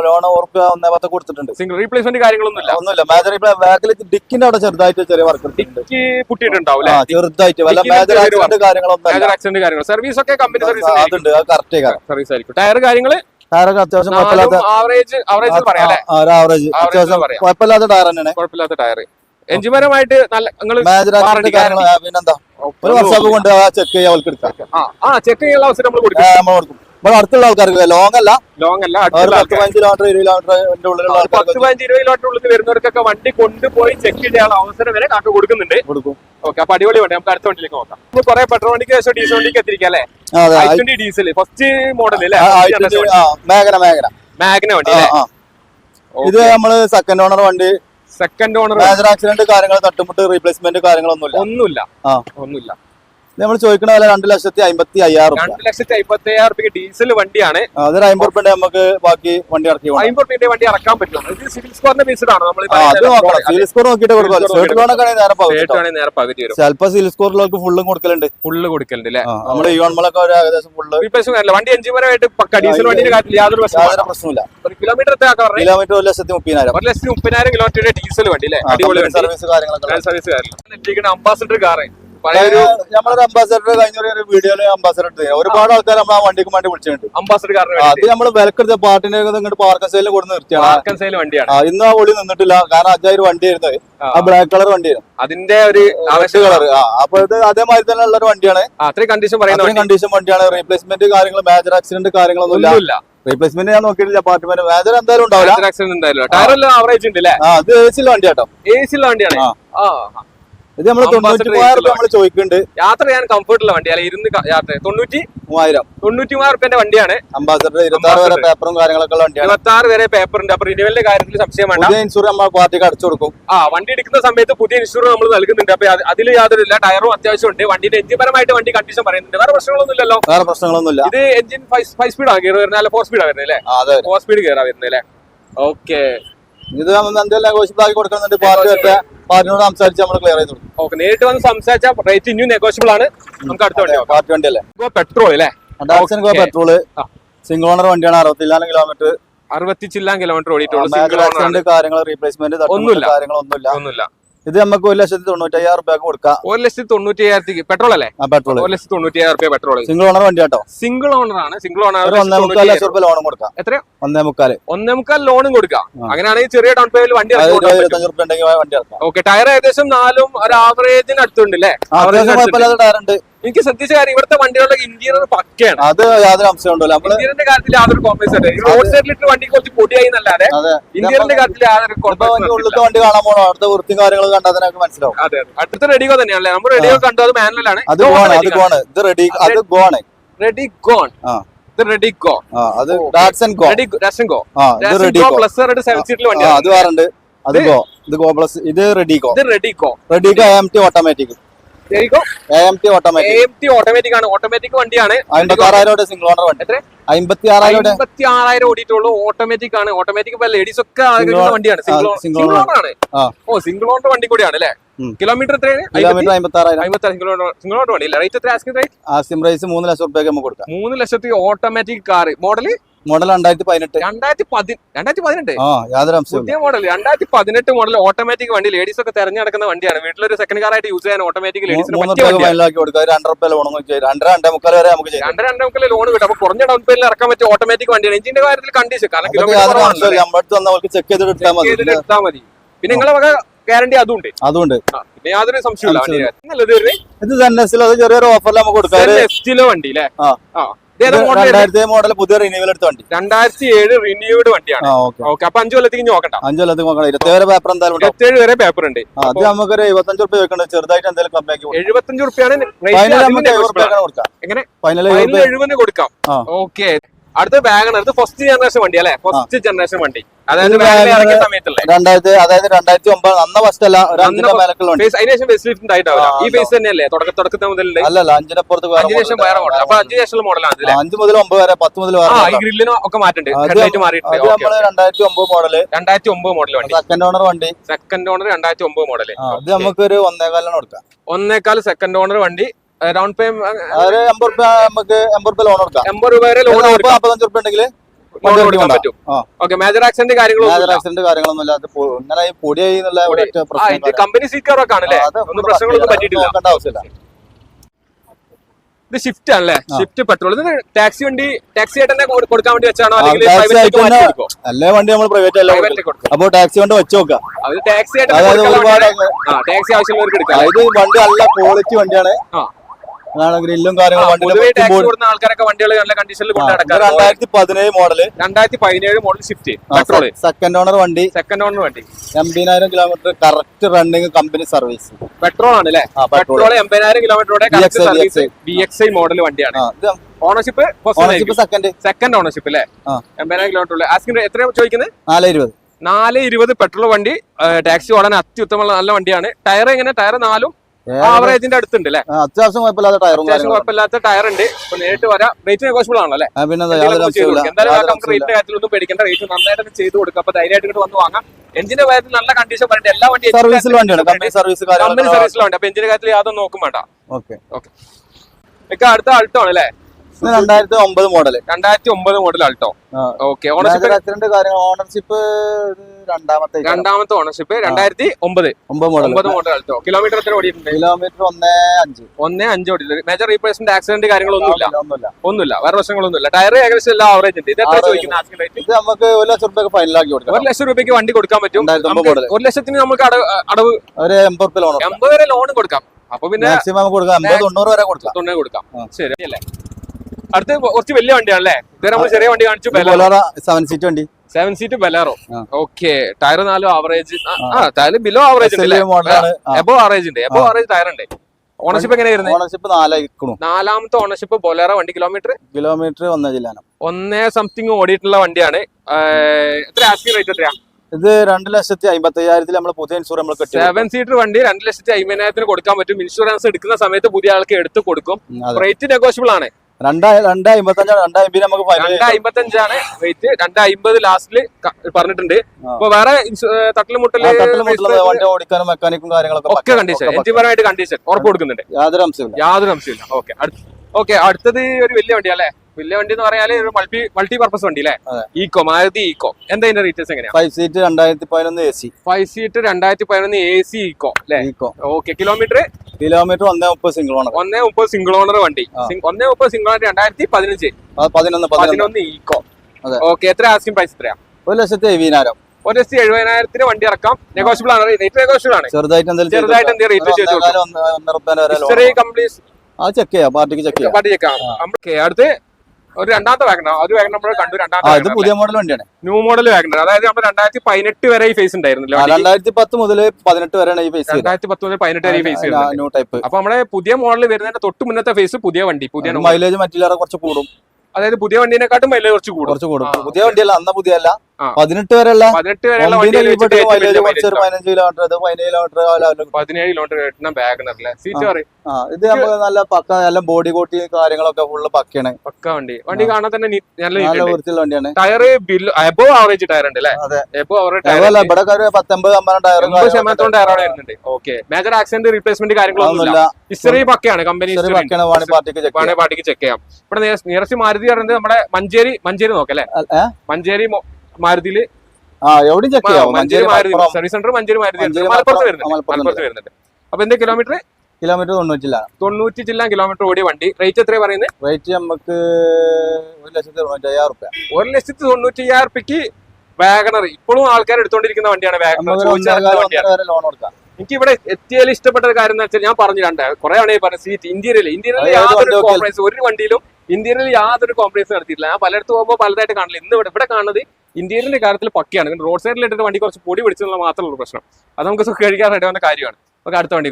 ലോൺ ഉറുപ്പ് ഒന്നേ പത്ത് കൊടുത്തിട്ടുണ്ട്. സിംഗിൾ റീപ്ലേസ്മെന്റ് കാര്യങ്ങളൊന്നും ഇല്ല ഒന്നുമില്ല മേജർ ബാക്കിൽ ഡിക്കിന്റെ അവിടെ ചെറുതായിട്ട് ചെറിയ വർക്ക് ഡിക്ക് പുട്ടിയിട്ടുണ്ടാവും ചെറുതായിട്ട്. വല്ല മേജർ ആക്സിഡന്റ് കാര്യങ്ങളൊന്നും മേജർ ആക്സിഡന്റ് കാര്യങ്ങൾ. സർവീസ് ഒക്കെ കമ്പനി സർവീസ് അതുണ്ട്. അത് കറക്റ്റ് സർവീസ് ആയിരിക്കും. ടയർ കാര്യങ്ങൾ ടയറൊക്കെ അത്യാവശ്യം കുഴപ്പമില്ലാത്ത ആവറേജ് ആവറേജ് പറയാം അല്ലെ? ആ, ഒരു ആവറേജ് അത്യാവശ്യം പറയാം. കുഴപ്പമില്ലാത്ത ടയർ തന്നെയാണ്. കുഴപ്പമില്ലാത്ത ടയർ എഞ്ചിൻപരമായിട്ട് നല്ല നിങ്ങൾ കാര്യങ്ങൾ പിന്നെന്താ? ഒരു വർഷോപ്പ് കൊണ്ട് ആ ചെക്ക് ചെയ്യാൻ അവർക്ക് എടുക്കാം. ആ ചെക്ക് ചെയ്യാനുള്ള അവസരം നമ്മൾ ആ, നമ്മൾ കൊടുക്കും. ഇവിടെ അടുത്തുള്ള ആൾക്കാർക്ക് ലോങ് അല്ല. ലോങ് അല്ല ഒരു പത്ത് പതിനഞ്ച് കിലോമീറ്റർ ഇരുപത് കിലോമീറ്റർ ഉള്ളിലുള്ള പത്ത് പതിനഞ്ച് ഇരുപത് കിലോമീറ്റർ ഉള്ളിൽ വരുന്നവർക്കൊക്കെ വണ്ടി കൊണ്ടുപോയി ചെക്ക് ചെയ്യാനുള്ള അവസരം വരെ കാക്ക കൊടുക്കുന്നുണ്ട്. കൊടുക്കും. ഓക്കെ അപ്പൊ അടിപൊളി വണ്ടി നമുക്ക് അടുത്ത വണ്ടിയിലേക്ക് നോക്കാം. ഇപ്പൊ കുറെ പെട്രോൾ വണ്ടിക്ക് ശേഷം ഡീസൽ വണ്ടിക്ക് എത്തിരിക്കാം അല്ലേ? ഡീസൽ ഫസ്റ്റ് മോഡൽ അല്ലേ? മേഖല മേഘന വണ്ടി ഇത് നമ്മൾ സെക്കൻഡ് ഓണർ വണ്ടി. സെക്കൻഡ് ഓണർ ആക്സിഡന്റ് കാര്യങ്ങൾ തട്ടുമുട്ട് റീപ്ലേസ്മെന്റ് കാര്യങ്ങളൊന്നുമില്ല. ഒന്നുമില്ല. ഒന്നുമില്ല. നമ്മൾ ചോദിക്കണ വില രണ്ട് ലക്ഷത്തി അമ്പത്തി അയ്യായിരം രണ്ട് ലക്ഷത്തി അമ്പത്തി അയ്യായിരം റുപ്യക്ക് ഡീസൽ വണ്ടിയാണ്. അതൊരു അമ്പത് റുപ്യ നമുക്ക് ബാക്കി വണ്ടി ഇറക്കി അമ്പത് റുപ്യന്റെ വണ്ടി ഇറക്കാൻ പറ്റും ഇത് സിവിൽ സ്കോറിന്റെ ബേസ്ഡ് ആണ്. നമ്മൾ സിവിൽ സ്കോർ നോക്കിയിട്ട് കൊടുക്കാം. ലോണൊക്കെ നേരെ പകുതി വരും. ചിലപ്പോ സിവിൽ സ്കോറിലേക്ക് ഫുള്ളും കൊടുക്കലുണ്ട്. ഫുള്ള് കൊടുക്കലുണ്ട് അല്ലേ നമ്മൾ ഈ വൺമളൊക്കെ ഒരു ഏകദേശം ഫുള്ള്. വണ്ടി എഞ്ചിൻപരമായിട്ട് പക്ക ഡീസൽ വണ്ടിന്റെ കാര്യത്തിൽ യാതൊരു പ്രശ്നമില്ല ഒരു കിലോമീറ്റർ കിലോമീറ്റർ ഒരു ലക്ഷത്തി മുപ്പതിനായിരം. ഒരു ലക്ഷത്തി മുപ്പതിനായിരം കിലോമീറ്റർ ഡീസൽ വണ്ടി അല്ലേ അടിപൊളി സർവീസ് കാര്യങ്ങളൊക്കെ സർവീസ് കാര്യങ്ങൾ. അംബാസിഡർ കാറേ നമ്മളൊരു അംബാസഡർ കഴിഞ്ഞ ഒരു വീഡിയോയിൽ അംബാസഡർ എടുത്ത് ഒരുപാട് ആൾക്കാർ നമ്മൾ ആ വണ്ടിക്ക് വേണ്ടി വിളിച്ചിട്ടുണ്ട്. അംബാസഡർ അത് നമ്മൾ വിലക്കെടുത്ത പാട്ടിനെ ഇങ്ങോട്ട് പാർക്കൻ സൈഡിൽ കൊടുത്ത് നിർത്തിയാണ്. വണ്ടിയാണ്. ഇന്ന് ആ ഒളി നിന്നിട്ടില്ല. കാരണം അജായൊരു വണ്ടി ആയിരുന്നത് ആ. ബ്ലാക്ക് കളർ വണ്ടിയാണ്. അതിന്റെ ഒരു കളർ ആ അപ്പൊ ഇത് അതേമാതിരി തന്നെ ഉള്ള ഒരു വണ്ടിയാണ്. അത്രയും കണ്ടീഷൻ പറയുന്ന അത്രയും കണ്ടീഷൻ വണ്ടിയാണ്. റീപ്ലേസ്മെന്റ് കാര്യങ്ങൾ മേജർ ആക്സിഡന്റ് കാര്യങ്ങളൊന്നും ഇല്ല. റീപ്ലേസ്മെന്റ് ഞാൻ നോക്കിയിട്ടില്ല പാർട്ടിമെന്റ് മേജർ എന്തായാലും ഉണ്ടാവില്ല. ആക്സിഡന്റ് എന്തായാലും. ടയർ എല്ലാം ആവറേജ് ഉണ്ട് അല്ലേ അത് എ സിയിലെ വണ്ടിയാട്ടോ. എ സിയിലെ വണ്ടിയാണ്. ആ. ഇത് നമ്മൾ നമ്മൾ ചോദിക്കുന്നുണ്ട്. യാത്ര ചെയ്യാൻ കംഫർട്ടുള്ള വണ്ടി അല്ല ഇരുന്ന് യാത്ര തൊണ്ണൂറ്റി മൂവായിരം തൊണ്ണൂറ്റി മൂവായിരം. റുപ്യന്റെ വണ്ടിയാണ്. അംബാസഡർ ഇരുപത്തി ആറ് വരെ പേപ്പറും കാര്യങ്ങളൊക്കെ ഉള്ള വണ്ടിയാണ്. ഇരുപത്തി ആറ് വരെ പേപ്പർ ഉണ്ട്. അപ്പൊ റിന്യൂവലിന്റെ കാര്യത്തിൽ സംശയം വേണ്ട. ഇൻഷുറൻസ് നമ്മൾ പാർട്ടിക്ക് അടച്ചു കൊടുക്കും. ആ വണ്ടി എടുക്കുന്ന സമയത്ത് പുതിയ ഇൻഷുറൻസ് നമ്മൾ നൽകുന്നുണ്ട്. അപ്പൊ അതിൽ യാതൊരു ഇല്ല. ടയറും അത്യാവശ്യം ഉണ്ട്. വണ്ടിന്റെ എഞ്ചിൻ പരമായിട്ട് വണ്ടി കണ്ടീഷൻ പറയുന്നുണ്ട്. വേറെ പ്രശ്നങ്ങളൊന്നും ഇല്ലല്ലോ വേറെ പ്രശ്നങ്ങളൊന്നുമില്ല. ഇത് എഞ്ചിൻ ഫൈവ് സ്പീഡ് ആണ് കയറി വരുന്നത്. അല്ല ഫോർ സ്പീഡ് വരുന്നത് അല്ലേ? ഫോർ സ്പീഡ് കയറാ വരുന്നത് അല്ലേ? ഓക്കെ ഇത് എന്തെങ്കിലും നെഗോഷ്യബിൾ ആക്കി കൊടുക്കുന്നുണ്ട് പാർട്ടി വെച്ച പാർട്ടിനോട് സംസാരിച്ച് നമ്മൾ ക്ലിയർ ചെയ്തു ഓക്കെ നേരിട്ട് വന്ന് സംസാരിച്ച റേറ്റ് ഇനിയും നെഗോഷ്യബിൾ ആണ്. നമുക്ക് അടുത്ത വണ്ടി പാർട്ടി വണ്ടി അല്ലേ പെട്രോൾ അല്ലേ Datsun go petrol single owner വണ്ടിയാണ് അറുപത്തില്ലാലും കിലോമീറ്റർ അറുപത്തി ചില്ലാൻ കിലോമീറ്റർ ഓടിയിട്ടുള്ളൂ. കാര്യങ്ങൾ റീപ്ലേസ്മെന്റ് ഒന്നുമില്ല. കാര്യങ്ങളൊന്നുമില്ല. ഒന്നുമില്ല. ഇത് നമുക്ക് ഒരു ലക്ഷത്തി തൊണ്ണൂറ്റി അയ്യായിരം രൂപ കൊടുക്കാം. ഒരു ലക്ഷത്തി തൊണ്ണൂറ്റി അയ്യായിരത്തി പെട്രോൾ അല്ലേ? ആ പെട്രോൾ ഒരു ലക്ഷത്തി തൊണ്ണൂറ്റി അയ്യായിരം റുപ്യ പെട്രോൾ സിംഗിൾ ഓണർ വണ്ടി കേട്ടോ. സിംഗിൾ ഓണർ ആണ്. സിംഗിൾ ഓണർ ഒന്നേ മുക്കാൽ ലക്ഷം രൂപ ലോണും കൊടുക്കാം. എത്രയാ? ഒന്നേ മുക്കാൽ ഒന്നേ മുക്കാൽ ലോണും കൊടുക്കാം. അങ്ങനെയാണെങ്കിൽ ചെറിയ ഡൗൺ പേയ്മെന്റ് വണ്ടി ഇരുപത്തഞ്ച് റുപ്യ ഉണ്ടെങ്കിൽ വണ്ടി ഓക്കെ ടയർ ഏകദേശം നാലും ഒരു ആവറേജിന് അടുത്തുണ്ട് അല്ലേ ടയർ ഉണ്ട്. എനിക്ക് ശ്രദ്ധിച്ച കാര്യം ഇവിടുത്തെ വണ്ടികളുടെ ഇന്റീരിയർ പക്കയാണ്. അത് യാതൊരു അംശം ഉണ്ടല്ലോ. ഇന്ത്യന്റെ കാര്യത്തിൽ യാതൊരു കോംപ്രമൈസ് റോഡ് സൈഡിലിട്ട് വണ്ടി കുറച്ച് പൊടിയായി എന്നല്ലാതെ ഇന്റീരിയറിന്റെ കാര്യത്തിൽ യാതൊരു ഇപ്പൊ വണ്ടി വണ്ടി കാണാൻ പോകണം അവിടുത്തെ വൃത്തിയും കാര്യങ്ങളും കണ്ടാൽ തന്നെ മനസ്സിലാവും. അതെ അടുത്ത റെഡിയോ തന്നെയാണല്ലേ? നമ്മൾ റെഡിയോ കണ്ടു. അത് മാനുവലാണ് അത് ഗോണ് അത് ഗോണ് ഇത് റെഡി അത് ഗോണ് റെഡി ഗോൺ ആ. ഇത് റെഡി ഗോ അത് ഓ, ഡാറ്റ്സൺ ഗോ റെഡി ഇത് ready go go plus red seven സീറ്റിൽ ആ വണ്ടിയാണ് അത് വേറുണ്ട് അത് ഗോ ഇത് ഗോ പ്ലസ് ഇത് റെഡി ഗോ ഇത് ready go ready go M T automatic ready automatic ആണ്. ഓട്ടോമാറ്റിക് വണ്ടിയാണ്. സിംഗിൾ ഓണർ വണ്ടി. എത്ര? അമ്പത്തി ആറായിരം ഓടിയിട്ടുള്ളൂ. ഓട്ടോമാറ്റിക് ആണ്. ഓട്ടോമാറ്റിക് ലേഡീസ് ഒക്കെ വണ്ടിയാണ്. സിംഗിൾ. ഓണർ ആണ്. ഓ സിംഗിൾ ഓണർ വണ്ടി കൂടിയാണ് അല്ലേ? കിലോമീറ്റർ എത്രയാണ്? മൂന്ന് ലക്ഷത്തി ഓട്ടോമാറ്റിക് കാർ മോഡൽ മോഡൽ രണ്ടായിരത്തി പതിനെട്ട് രണ്ടായിരത്തി പതി രണ്ടായിരത്തി പതിനെട്ട് ആ യാതൊരു പുതിയ മോഡൽ രണ്ടായിരത്തി പതിനെട്ട് മോഡൽ ഓട്ടോമാറ്റിക് വണ്ടി. ലേഡീസ് ഒക്കെ തെരഞ്ഞെടുക്കുന്ന വണ്ടിയാണ്. വീട്ടിലൊരു സെക്കൻഡ് കാർ ആയിട്ട് യൂസ് ചെയ്യാൻ ഓട്ടോമാറ്റിക് ലേഡീസിന് ഫൈനലാക്കി കൊടുക്കുക. രണ്ടര ലോൺ രണ്ടര രണ്ടേ മുക്കാൽ വരെ നമുക്ക് ചെയ്യാം. രണ്ട് രണ്ട് നമുക്ക് ലോൺ കിട്ടും. അപ്പൊ കുറഞ്ഞ ഡൗൺ പേയിൽ ഇറക്കാൻ പറ്റിയ ഓട്ടോമാറ്റിക് വണ്ടിയാണ്. എഞ്ചിന്റെ കാര്യത്തിൽ കണ്ടീഷൻ കാരണം കിലോമീറ്റർ നമ്മുടെ അടുത്ത് ചെക്ക് ചെയ്തിട്ട് എടുത്താൽ മതി. പിന്നെ നിങ്ങളെ വക ഗ്യാരണ്ടി അതും ഉണ്ട് അതുകൊണ്ട് പിന്നെ യാതൊരു സംശയമില്ല വണ്ടി. ഇത് ചെറിയൊരു ഓഫറിൽ നമുക്ക് കൊടുക്കാം. വണ്ടി അല്ലേ ആ. രണ്ടായിരത്തി മോഡൽ പുതിയ റിന്യൂവൽ എടുത്ത വണ്ടി. രണ്ടായിരത്തി ഏഴ് റിന്യൂവഡ് വണ്ടിയാണ് ഓക്കെ. അപ്പൊ അഞ്ചു കൊല്ലത്തേക്ക് നോക്കണ്ട അഞ്ചു കൊല്ലത്തേക്ക് നോക്കണം. ഇരുപത്തി വരെ പേപ്പർ എന്തായാലും ഇരുപത്തേഴ് വരെ പേപ്പർ ഉണ്ട്. അത് നമുക്കൊരു എഴുപത്തഞ്ച് റുപ്യ വെക്കണ്ട ചെറുതായിട്ട് എന്തെങ്കിലും കമ്മിയാക്കി എഴുപത്തഞ്ച് റുപ്യാണ് എങ്ങനെ? ഫൈനൽ ഫൈനൽ എഴുപത്. എഴുപതിന് കൊടുക്കാം. ഓക്കെ. അടുത്ത വാഗൺ അടുത്ത് ഫസ്റ്റ് ജനറേഷൻ വണ്ടി അല്ലെ? ഫസ്റ്റ് ജനറേഷൻ വണ്ടി. അതായത് ഇറങ്ങിയ സമയത്തല്ലേ? രണ്ടായിരത്തി അതായത് രണ്ടായിരത്തി ഒമ്പത് അന്ന ഫസ്റ്റ് അല്ല ഒരു അഞ്ചിന്റെ അന്ന് മേലക്കുള്ള വണ്ടി. ഫേസ് അതിനുശേഷം ഫേസ് ലിഫ്റ്റ് ഉണ്ടായിട്ടാവില്ല. ഈ ഫേസ് തന്നെയല്ലേ? തുടക്ക തുടക്കത്തെ അല്ലല്ല പുറത്ത് ശേഷം വേറെ മോഡൽ അപ്പൊ അഞ്ചിന് ശേഷം മോഡലാണ് ആ, അഞ്ച് മുതൽ ഒമ്പത് വരെ പത്ത് മുതൽ വേറെ. ഗ്രില്ലിന് ഒക്കെ മാറ്റുണ്ട് അത് ഹെഡ്ലൈറ്റ് മാറിയിട്ടുണ്ട്. അത് ഓക്കെ നമ്മൾ രണ്ടായിരത്തി ഒമ്പത് മോഡൽ രണ്ടായിരത്തി ഒമ്പത് മോഡൽ വണ്ടി. സെക്കൻഡ് ഓണർ വണ്ടി. സെക്കൻഡ് ഓണർ രണ്ടായിരത്തി ഒമ്പത് മോഡൽ ആ, ഇത് നമുക്ക് ഒരു ഒന്നേകാലിന് കൊടുക്കാം. ഒന്നേക്കാൾ സെക്കൻഡ് ഓണർ വണ്ടി. ഡൗൺ പേയ്മെന്റ് എൺപത് റുപ്യ നമുക്ക് എൺപത് റുപ്യ ലോൺ കൊടുക്കാം. എൺപത് രൂപ വരെ ലോൺ നാപ്പത്തഞ്ച് റുപ്യ ഉണ്ടെങ്കിൽ ലോൺ കൊടുക്കാൻ പറ്റും. ആ. ഓക്കെ മേജർ ആക്സിഡന്റ് കാര്യങ്ങളൊന്നും മേജർ ആക്സിഡന്റ് കാര്യങ്ങളൊന്നും ഇല്ലാതെ ഇങ്ങനെ പൊടിയായി എന്നുള്ള പൊടി. പ്രശ്നം ഇത് കമ്പനി സീക്കർ ഒക്കെ ആണല്ലേ? ഒന്നും പ്രശ്നങ്ങളൊന്നും പറ്റിയിട്ടില്ല. ആവശ്യമില്ല. ഇത് ഷിഫ്റ്റ് ആണല്ലേ? ഷിഫ്റ്റ് പെട്രോൾ ഇത് ടാക്സി വണ്ടി ടാക്സി ആയിട്ട് തന്നെ കൊടുക്കാൻ വേണ്ടി വെച്ചാണോ? അല്ലെങ്കിൽ? എല്ലാ വണ്ടി നമ്മൾ പ്രൈവറ്റ് അല്ല Private ലേക്ക് കൊടുക്കും. അപ്പൊ ടാക്സി കൊണ്ട് വെച്ച് നോക്കാം. അത് ടാക്സി ആയിട്ട് ടാക്സി ആവശ്യമുള്ളവർക്ക് എടുക്കാം. ഇത് വണ്ടി നല്ല ക്വാളിറ്റി വണ്ടിയാണ്. ഗ്രില്ലും കാര്യങ്ങളും ആൾക്കാരൊക്കെ വണ്ടികൾ നല്ല കണ്ടീഷനിൽ കൊണ്ട് നടക്കാം രണ്ടായിരത്തി പതിനേഴ് മോഡൽ രണ്ടായിരത്തി പതിനേഴ് model Swift petrol second owner വണ്ടി. സെക്കൻഡ് ഓണർ വണ്ടി. എൺപതിനായിരം kilometre correct running company service petrol ആണ് അല്ലേ പെട്രോൾ എൺപതിനായിരം കിലോമീറ്ററോടെ service B X I model വണ്ടിയാണ്. Ownership ownership second second ownership അല്ലേ. എൺപതിനായിരം കിലോമീറ്റർ എത്ര ചോദിക്കുന്നത്? നാല് ഇരുപത്. നാല് ഇരുപത് പെട്രോൾ വണ്ടി ടാക്സി ഓടാൻ അത്യുത്തമുള്ള നല്ല വണ്ടിയാണ്. ടയർ എങ്ങനെ? ടയർ നാലും ആവറേജിന്റെ അടുത്തുണ്ട് അല്ലേ ആ, അത്യാവശ്യം കുഴപ്പമില്ലാത്ത ടയറും അത്യാവശ്യം കുഴപ്പമില്ലാത്ത ടയർ ഉണ്ട്. അപ്പൊ നേരിട്ട് വരാം. റേറ്റ് നെഗോഷ്യബിൾ ആണല്ലേ പിന്നെ എന്തായാലും യാതൊരു നമുക്ക് അംശമില്ല റേറ്റിന്റെ കാര്യത്തിലൊന്നും പേടിക്കേണ്ട. റേറ്റ് നന്നായിട്ട് ചെയ്ത് കൊടുക്കാം. അപ്പൊ ധൈര്യമായിട്ട് ഇങ്ങോട്ട് വന്ന് വാങ്ങാം. എഞ്ചിന്റെ കാര്യത്തിൽ നല്ല കണ്ടീഷൻ എല്ലാ വണ്ടി സർവീസിൽ വണ്ടിയാണ്. കമ്പനി സർവീസ് കമ്പനി സർവീസിലുണ്ട് അപ്പൊ എഞ്ചിന്റെ കാര്യത്തിൽ യാതൊന്നും നോക്കും വേണ്ട. ഓക്കെ അടുത്ത അൾട്ടോ ആണ് അല്ലേ രണ്ടായിരത്തി ഒമ്പത് മോഡൽ രണ്ടായിരത്തി ഒമ്പത് മോഡൽ ആൾട്ടോ ഓക്കെ ഓണർഷിപ്പ് രണ്ട് കാര്യങ്ങൾ. ഓണർഷിപ്പ് രണ്ടാമത്തെ രണ്ടാമത്തെ ഓണർഷിപ്പ് രണ്ടായിരത്തി ഒമ്പത്. ഒമ്പത് മോഡൽ ഒമ്പത് മോഡൽ ആൾട്ടോ കിലോമീറ്റർ എത്ര ഓടിയിട്ടുണ്ട്? കിലോമീറ്റർ ഒന്നേ അഞ്ച്. ഒന്നേ അഞ്ച് ഓടിയിട്ടുണ്ട്. മേജർ റീപ്ലേസ്മെന്റ് ആക്സിഡന്റ് കാര്യങ്ങളൊന്നുമില്ല. ഒന്നുമില്ല. ഒന്നുമില്ല. വേറെ പ്രശ്നങ്ങളൊന്നുമില്ല. ടയർ ഏകദേശം എല്ലാം ആവറേജ് ഉണ്ട്. ഇത് എത്ര ചോദിക്കുന്ന ഇത് നമുക്ക് ഒരു ലക്ഷം രൂപയ്ക്ക് ഫൈനലാക്കി ഒരു കൊടുക്കാം. ലക്ഷം രൂപയ്ക്ക് വണ്ടി കൊടുക്കാൻ പറ്റും. ഒരു ലക്ഷത്തിന് നമുക്ക് അടവ് ഒരു എൺപത് റുപ്യ ലോൺ എൺപത് വരെ ലോൺ കൊടുക്കാം. അപ്പൊ പിന്നെ മാക്സിമം കൊടുക്കാം. തൊണ്ണൂറ് വരെ കൊടുക്കാം. തൊണ്ണൂറ് കൊടുക്കാം. ശരി അല്ലേ അടുത്ത് കുറച്ച് വലിയ വണ്ടിയാണല്ലേ? ഇതുവരെ നമ്മൾ ചെറിയ വണ്ടി കാണിച്ചു ബൊലേറോ സെവൻ സീറ്റ് വണ്ടി. Seven seat Bolero. Okay tyre നാലും ആവറേജ് ആ. ടയർ ബിലോ ആവറേജ് ഉണ്ട് എബോ ആവറേജ് ഉണ്ട്. എബോ ആവറേജ് ടയർ ഉണ്ട്. ഓണർഷിപ്പ് എങ്ങനെയായിരുന്നു? ഓണർഷിപ്പ് നാലായിക്കണു നാലാമത്തെ ഓണർഷിപ്പ് ബൊലേറോ വണ്ടി കിലോമീറ്റർ കിലോമീറ്റർ ഒന്നേ ജില്ലാനം. ഒന്നേ സംതിങ് ഓടിയിട്ടുള്ള വണ്ടിയാണ്. എത്ര ആസ്കിംഗ് റേറ്റ് എത്രയാ? ഇത് രണ്ട് ലക്ഷത്തി അമ്പത്തി അയ്യായിരത്തിൽ നമ്മൾ പുതിയ ഇൻഷുറൻസ് നമ്മൾ കെട്ടി സെവൻ സീറ്റർ വണ്ടി രണ്ട് ലക്ഷത്തി അമ്പതിനായിരത്തിന് കൊടുക്കാൻ പറ്റും. ഇൻഷുറൻസ് എടുക്കുന്ന സമയത്ത് പുതിയ ആൾക്ക് എടുത്ത് കൊടുക്കും. റേറ്റ് നെഗോഷ്യബിൾ ആണ്. അമ്പത്തഞ്ചാണ്. നമുക്ക് രണ്ട് അമ്പത്തഞ്ചാണ്. രണ്ട് അമ്പത് ലാസ്റ്റിൽ പറഞ്ഞിട്ടുണ്ട്. അപ്പൊ വേറെ തട്ടലും മുട്ടൽ വണ്ടി ഓടിക്കാനും മെക്കാനിക്കും കാര്യങ്ങളൊക്കെ ഒക്കെ കണ്ടീഷൻ. കണ്ടീഷൻ ഉറപ്പ് കൊടുക്കുന്നുണ്ട്. യാതൊരു അംശമില്ല യാതൊരു അംശമില്ല ഓക്കെ ഓക്കെ അടുത്തത് ഒരു വലിയ വണ്ടി അല്ലേ? വലിയ വണ്ടി എന്ന് പറയാൽ ഒരു മൾട്ടി മൾട്ടി പർപ്പസ് വണ്ടി അല്ലേ. ഈക്കോ മാരുതി ഈക്കോ എന്താ ഇതിന്റെ റീറ്റേഴ്സ് എങ്ങനെയാ? ഫൈവ് സീറ്റ് രണ്ടായിരത്തി പതിനൊന്ന് എ സി ഫൈവ് സീറ്റ് രണ്ടായിരത്തി പതിനൊന്ന് എ സി ഈക്കോ അല്ലേ? ഈക്കോ ഓക്കെ കിലോമീറ്റർ കിലോമീറ്റർ ഒന്നേ മുപ്പത് സിംഗിൾ ഓണർ ഒന്നേ മുപ്പത് സിംഗിൾ ഓണർ വണ്ടി. ഒന്നേ മുപ്പത് സിംഗിൾ ഓണർ രണ്ടായിരത്തി പതിനഞ്ച്. പതിനൊന്ന് പതിനൊന്ന്. ഈക്കോ അതെ. ഓക്കെ എത്ര ആസ്കിംഗ് പ്രൈസ് എത്രയാ? ഒരു ലക്ഷത്തി എഴുപതിനായിരം. ഒരു ലക്ഷത്തി എഴുപതിനായിരത്തിന് വണ്ടി ഇറക്കാം. നെഗോഷ്യബിൾ ആണ്. റേറ്റ് നെഗോഷ്യബിൾ ആണ്. ചെറുതായിട്ട് ചെറുതായിട്ട്. എന്തെങ്കിലും ഒരു ചെയ്ത് കംപ്ലീറ്റ് ആ ചെക്ക് ചെയ്യാം. പാർട്ടിക്ക് ചെക്ക് ചെയ്യാം. പാർട്ടി ചെക്കാം ഓക്കെ അടുത്ത് ഒരു രണ്ടാമത്തെ വാഗണർ ഒരു വാഗൺ നമ്മൾ കണ്ടു. രണ്ടാമത്തെ പുതിയ മോഡൽ വണ്ടിയാണ്. ന്യൂ മോഡൽ വാഗണർ അതായത് നമ്മൾ രണ്ടായിരത്തി പതിനെട്ട് വരെ ഈ ഫേസ് ഉണ്ടായിരുന്നില്ല രണ്ടായിരത്തി പത്ത് മുതൽ പതിനെട്ട് വരെയാണ് ഈ ഫേസ് രണ്ടായിരത്തി പത്ത് മുതൽ പതിനെട്ട് വരെ ഈ ഫേസ് ന്യൂ ടൈപ്പ് അപ്പൊ നമ്മുടെ പുതിയ മോഡൽ വരുന്നതിന്റെ തൊട്ട് മുന്നത്തെ ഫേസ് പുതിയ വണ്ടി പുതിയ. മൈലേജ് മറ്റില്ലാതെ കുറച്ച് കൂടും. അതായത് പുതിയ വണ്ടിനെക്കാട്ടും മൈലേജ് കുറച്ച് കൂടും. കുറച്ച് കൂടും. പുതിയ വണ്ടിയല്ല അന്ന പുതിയ അല്ല ആ. പതിനെട്ട് വരെയുള്ള പതിനെട്ട് വരെയുള്ള പതിനഞ്ച് കിലോമീറ്റർ പതിനേഴ് കിലോമീറ്റർ കിട്ടുന്ന സീറ്റ്. പറയും. ഇത് നല്ല പക്ക നല്ല ബോഡി കോട്ടി കാര്യങ്ങളൊക്കെ ഫുള്ള് പക്കയാണ്. പക്ക വണ്ടി. വണ്ടി കാണാൻ തന്നെ നല്ല വൃത്തിയുള്ള വണ്ടിയാണ്. Tyre below above average tyre ഉണ്ട് അല്ലേ. എബോ ആവറേജ് ടയർ ഇവിടെ പത്തൊമ്പത് അമ്പത് ടയർ ശതമാനത്തോളം ടയറാണ് വരുന്നുണ്ട്. ഓക്കെ മേജർ ആക്സിഡന്റ് റീപ്ലേസ്മെന്റ് കാര്യങ്ങളൊന്നുമില്ല. ഹിസ്റ്ററി പക്കയാണ് കമ്പനി പാർട്ടിക്ക് ചെക്ക് ചെയ്യാം. ഇവിടെ നിയറസ്റ്റ് മാരുതി പറയുന്നത് നമ്മുടെ മഞ്ചേരി മഞ്ചേരി നോക്കല്ലേ? മഞ്ചേരി മാരുതിയിൽ ആ എവിടെയും ചെക്ക് ചെയ്യാം മഞ്ചേരി മാരുതി സർവീസ് സെന്റർ മഞ്ചേരി മാരുതി മലപ്പുറത്ത് മലപ്പുറം, വരുന്നുണ്ട് മലപ്പുറത്ത് വരുന്നുണ്ട് അപ്പൊ എന്താ കിലോമീറ്റർ കിലോമീറ്റർ തൊണ്ണൂറ്റില്ല തൊണ്ണൂറ്റി ചില്ല കിലോമീറ്റർ ഓടിയ വണ്ടി. റേറ്റ് എത്രയാ പറയുന്നത് റേറ്റ് നമുക്ക് ഒരു ലക്ഷത്തി തൊണ്ണൂറ്റി അയ്യായിരം റുപ്യ ഒരു ലക്ഷത്തി തൊണ്ണൂറ്റി അയ്യായിരം റുപ്യക്ക് വാഗണർ. ഇപ്പോഴും ആൾക്കാർ എടുത്തോണ്ടിരിക്കുന്ന വണ്ടിയാണ് വാഗണർ. എനിക്ക് ഇവിടെ എത്തിയാൽ ഇഷ്ടപ്പെട്ട ഒരു കാര്യം എന്ന് വെച്ചാൽ ഞാൻ പറഞ്ഞു രണ്ട്. കുറെ ആണെങ്കിൽ പറഞ്ഞു സീറ്റ് ഇന്ത്യയിൽ ഇന്ത്യയിൽ യാതൊരു കോംപ്രമൈസ് ഒരു വണ്ടിയിലും ഇന്ത്യയിൽ യാതൊരു കോംപ്രമൈസ് നടത്തിയിട്ടില്ല. ഞാൻ പലയിടത്ത് പോകുമ്പോൾ പലതായിട്ട് കാണില്ല. ഇന്ന് ഇവിടെ ഇവിടെ കാണുന്നത് ഇന്ത്യയിലെ കാര്യത്തിൽ പക്കയാണ്. റോഡ് സൈഡിൽ ഇട്ടിട്ട് വണ്ടി കുറച്ച് പൊടി പിടിച്ചെന്നുള്ള മാത്രമുള്ള പ്രശ്നം. അത് നമുക്ക് കഴിക്കാൻ റെഡി വന്ന കാര്യമാണ്. നമുക്ക് അടുത്ത വണ്ടി